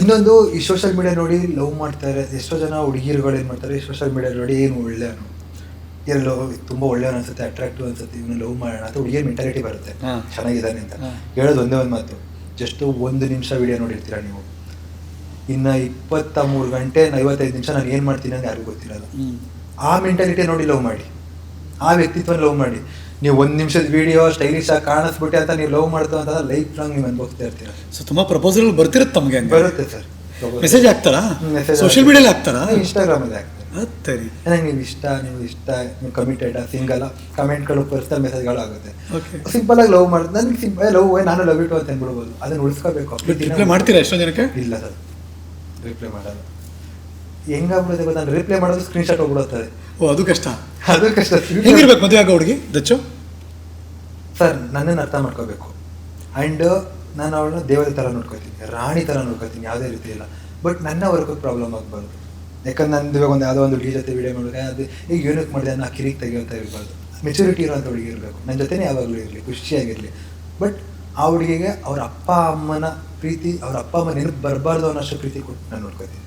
ಇನ್ನೊಂದು ಈ social media ನೋಡಿ ಲವ್ ಮಾಡ್ತಾರೆ. ಎಷ್ಟೋ ಜನ ಹುಡುಗಿರುಗಳು ಏನು ಮಾಡ್ತಾರೆ ಸೋಷಿಯಲ್ ಮೀಡಿಯಾ ನೋಡಿ ಏನು ಒಳ್ಳೆಯವನು ಎಲ್ಲೋ ತುಂಬ ಒಳ್ಳೆಯವನು ಅನ್ಸುತ್ತೆ ಅಟ್ರಾಕ್ಟಿವ್ ಅನ್ಸುತ್ತೆ ಇವನು ಲವ್ ಮಾಡೋಣ ಅಂತ ಹುಡುಗಿಯ ಮೆಂಟಾಲಿಟಿ ಬರುತ್ತೆ. ಚೆನ್ನಾಗಿದ್ದಾನೆ ಅಂತ. ಹೇಳೋದು ಒಂದೇ ಒಂದು ಮಾತು. ಜಸ್ಟ್ ಒಂದು ನಿಮಿಷ ವಿಡಿಯೋ ನೋಡಿರ್ತೀರ ನೀವು? ಇನ್ನು ಇಪ್ಪತ್ತ ಮೂರು ಗಂಟೆ ಐವತ್ತೈದು ನಿಮಿಷ ನಾನು ಏನು ಮಾಡ್ತೀನಿ ಅಂತ ಯಾರಿಗೂ ಗೊತ್ತಿರಲ್ಲ. ಆ ಮೆಂಟಾಲಿಟಿ ನೋಡಿ ಲವ್ ಮಾಡಿ. ಆ ವ್ಯಕ್ತಿತ್ವ ಲವ್ ಮಾಡಿ. ನೀವು ಒಂದು ನಿಮಿಷದ ವಿಡಿಯೋ ಸ್ಟೈಲಿಶ್ ಆಗಿ ಕಾಣಿಸ್ಬಿಟ್ಟೆ ಅಂತ ನೀವು ಲವ್ ಮಾಡ್ತಾ ಅಂತ ಲೈಫ್ ಲಾಂಗ್ ನೀವು ಅನ್ಭವಿಸ್ತಾ ಇರ್ತೀರ. ಸೊ ತುಂಬಾ ಪ್ರಪೋಸಲ್ ಬರ್ತಿರುತ್ತೆ ತಮಗೆ ಬರುತ್ತೆ ಸರ್ ಮೆಸೇಜ್ ಹಾಕ್ತಾರಾ? ಮೆಸೇಜ್ ಸೋಷಿಯಲ್ ಮೀಡಿಯಲ್ಲಿ ಹಾಕ್ತಾರಾ? ಇನ್ಸ್ಟಾಗ್ರಾಮಲ್ಲಿ ಆಗ್ತದೆ ಹತ್ತರಿ ನನಗೆ ನೀವು ಇಷ್ಟ ನೀವು ಇಷ್ಟ ನೀವು ಕಮಿಟೆಡ್ ಸಿಂಗಲ್ ಕಮೆಂಟ್ಗಳು ಪರ್ಸನಲ್ ಮೆಸೇಜ್ಗಳು ಆಗುತ್ತೆ. ಓಕೆ ಸಿಂಪಲ್ ಆಗಿ ಲವ್ ಮಾಡೋದು ನನಗೆ ಸಿಂಪಲ್ ಲವ್ ನಾನು ಲವ್ ಇಟ್ಟು ಅಂತ ಅಂದ್ಬಿಡ್ಬೋದು ಅದನ್ನ ಉಳಿಸ್ಕೋಬೇಕು. ರಿಪ್ಲೈ ಮಾಡ್ತೀರಾ ಎಷ್ಟೋ ಜನಕ್ಕೆ? ಇಲ್ಲ ಸರ್ ರಿಪ್ಲೈ ಮಾಡಲ್ಲ. ಹೆಂಗಾಗ್ಬಿಡುತ್ತೆ ಗೊತ್ತಾ? ನಾನು ರಿಪ್ಲೈ ಮಾಡೋದು ಸ್ಕ್ರೀನ್ಶಾಟ್ ಹೋಗ್ಬಿಡುತ್ತದೆ ಓ ಅದು ಕಷ್ಟ. ಅದು ಕಷ್ಟ. ಹೆಂಗಿರ್ಬೇಕು ಮದುವೆ ಆಗೋ ಹುಡುಗಿ? ದಚ್ಚು? ಸರ್, ನನ್ನನ್ನು ಅರ್ಥ ಮಾಡ್ಕೋಬೇಕು ಆ್ಯಂಡ್ ನಾನು ಅವಳನ್ನ ದೇವತೆ ಥರ ನೋಡ್ಕೊತೀನಿ ರಾಣಿ ಥರ ನೋಡ್ಕೊತೀನಿ ಯಾವುದೇ ರೀತಿ ಇಲ್ಲ. ಬಟ್ ನನ್ನ ವರ್ಗಕ್ಕೆ ಪ್ರಾಬ್ಲಮ್ ಆಗಬಾರ್ದು. ಯಾಕಂದ್ರೆ ನಾನು ಇವಾಗ ಒಂದು ಯಾವುದೋ ಒಂದು ಹುಡುಗಿ ಜೊತೆ ವಿಡಿಯೋ ಮಾಡಿದ್ರೆ ಅದು ಈಗ ಯೂನಿಕ್ ಮಾಡಿದೆ ನಾನು ಕಿರಿಕ್ ತೆಗಿಯೋಂತ ಇರಬಾರ್ದು. ಮೆಚುರಿಟಿ ಇರೋಂಥ ಹುಡುಗಿ ಇರಬೇಕು. ನನ್ನ ಜೊತೆ ಯಾವಾಗಲೂ ಇರಲಿ, ಖುಷಿಯಾಗಿರಲಿ. ಬಟ್ ಆ ಹುಡುಗಿಗೆ ಅವ್ರ ಅಪ್ಪ ಅಮ್ಮನ ಪ್ರೀತಿ, ಅವ್ರ ಅಪ್ಪ ಅಮ್ಮ ನೆನಪು ಬರಬಾರ್ದು ಅನ್ನೋಷ್ಟು ಪ್ರೀತಿ ಕೊಟ್ಟು ನಾನು ನೋಡ್ಕೊತೀನಿ